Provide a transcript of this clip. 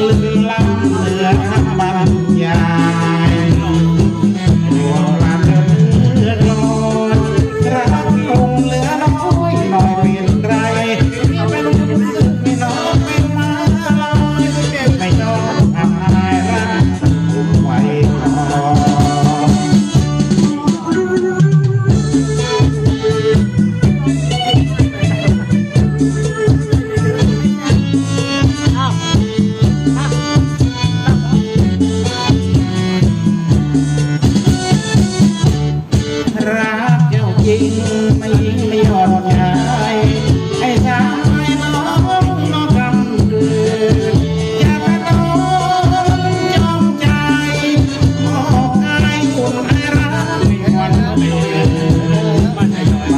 ลืมล้ำเหนือมัน ยิงไม่ยิงไม่หอดหายไอ้สายน้องน้องกำกืนอยาไปน้องยอมใจมอบกายคุณไอ้รักไม่วันเดือนไป